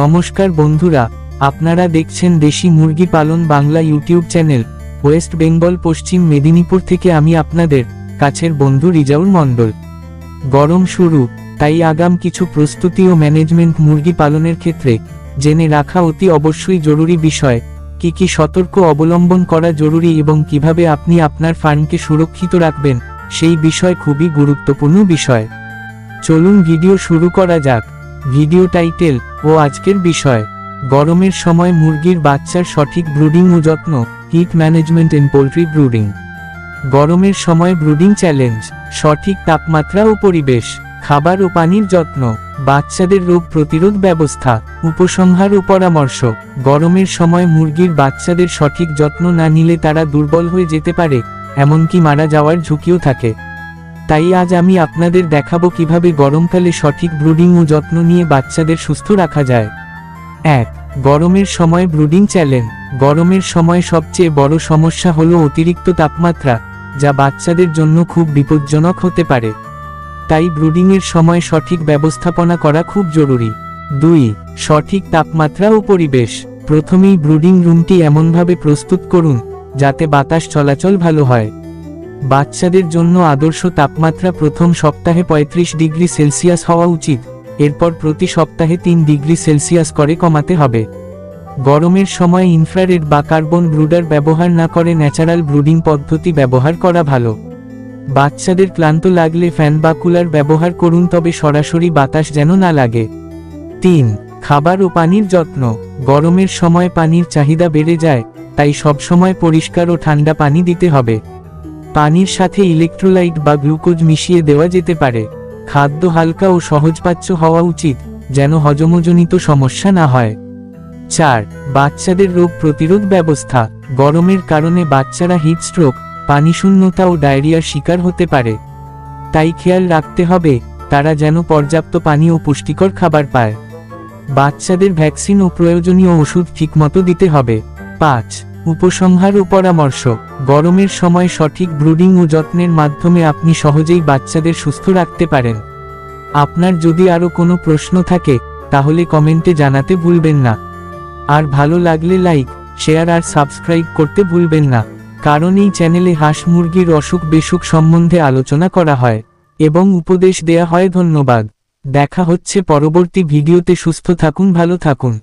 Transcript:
নমস্কার বন্ধুরা, আপনারা দেখছেন দেশি মুরগি পালন Bangla YouTube channel, west Bengal, Paschim Medinipur থেকে আমি আপনাদের কাছের বন্ধু রিজাউল মণ্ডল। গরম শুরু, তাই আগাম কিছু প্রস্তুতি ও ম্যানেজমেন্ট মুরগি পালনের ক্ষেত্রে জেনে রাখা অতি অবশ্যই জরুরি বিষয়, কি কি সতর্ক অবলম্বন করা জরুরি এবং কীভাবে আপনি আপনার ফার্মকে সুরক্ষিত রাখবেন, সেই বিষয় খুবই গুরুত্বপূর্ণ বিষয়। চলুন ভিডিও শুরু করা যাক। ভিডিও টাইটেল ও আজকের বিষয়। গরমের সময় মুরগির বাচ্চার সঠিক ব্রুডিং ও যত্ন heat management in poultry brooding গরমের সময় ব্রুডিং চ্যালেঞ্জ সঠিক তাপমাত্রা ও পরিবেশ, খাবার ও পানির যত্ন, বাচ্চাদের রোগ প্রতিরোধ ব্যবস্থা, উপসংহার ও পরামর্শ। গরমের সময় মুরগির বাচ্চাদের সঠিক যত্ন না নিলে তারা দুর্বল হয়ে যেতে পারে, এমনকি মারা যাওয়ার ঝুঁকিও থাকে। তাই আজ আমি আপনাদের দেখাবো কীভাবে গরমকালে সঠিক ব্রুডিং ও যত্ন নিয়ে বাচ্চাদের সুস্থ রাখা যায়। এক, গরমের সময় ব্রুডিং চ্যালেঞ্জ। গরমের সময় সবচেয়ে বড় সমস্যা হলো অতিরিক্ত তাপমাত্রা, যা বাচ্চাদের জন্য খুব বিপজ্জনক হতে পারে। তাই ব্রুডিংয়ের সময় সঠিক ব্যবস্থাপনা করা খুব জরুরি। দুই, সঠিক তাপমাত্রা ও পরিবেশ। প্রথমেই ব্রুডিং রুমটি এমনভাবে প্রস্তুত করুন, যাতে বাতাস চলাচল ভালো হয়। বাচ্চাদের জন্য আদর্শ তাপমাত্রা প্রথম সপ্তাহে ৩৫ ডিগ্রি সেলসিয়াস হওয়া উচিত, এরপর প্রতি সপ্তাহে তিন ডিগ্রি সেলসিয়াস করে কমাতে হবে। গরমের সময় ইনফ্রারেড বা কার্বন ব্রুডার ব্যবহার না করে ন্যাচারাল ব্রুডিং পদ্ধতি ব্যবহার করা ভালো। বাচ্চাদের ক্লান্ত লাগলে ফ্যান বা কুলার ব্যবহার করুন, তবে সরাসরি বাতাস যেন না লাগে। তিন, খাবার ও পানির যত্ন। গরমের সময় পানির চাহিদা বেড়ে যায়, তাই সবসময় পরিষ্কার ও ঠান্ডা পানি দিতে হবে। পানির সাথে ইলেকট্রোলাইট বা গ্লুকোজ মিশিয়ে দেওয়া যেতে পারে। খাদ্য হালকা ও সহজপাচ্য হওয়া উচিত, যেন হজমজনিত সমস্যা না হয়। চার, বাচ্চাদের রোগ প্রতিরোধ ব্যবস্থা। গরমের কারণে বাচ্চারা হিট স্ট্রোক পানিশূন্যতা ও ডায়রিয়ার শিকার হতে পারে। তাই খেয়াল রাখতে হবে, তারা যেন পর্যাপ্ত পানি ও পুষ্টিকর খাবার পায়। বাচ্চাদের ভ্যাকসিন ও প্রয়োজনীয় ওষুধ ঠিকমতো দিতে হবে। পাঁচ উপসংহার ও পরামর্শ গরমের সময় সঠিক ব্রুডিং ও যত্নের মাধ্যমে আপনি সহজেই বাচ্চাদের সুস্থ রাখতে পারেন। আপনার যদি আরও কোনো প্রশ্ন থাকে, তাহলে কমেন্টে জানাতে ভুলবেন না। আর ভালো লাগলে লাইক, শেয়ার আর সাবস্ক্রাইব করতে ভুলবেন না, কারণ এই চ্যানেলে হাঁস মুরগির অসুখ বেসুখ সম্বন্ধে আলোচনা করা হয়, এবং উপদেশ দেয়া হয় ধন্যবাদ। দেখা হচ্ছে পরবর্তী ভিডিওতে, সুস্থ থাকুন, ভালো থাকুন।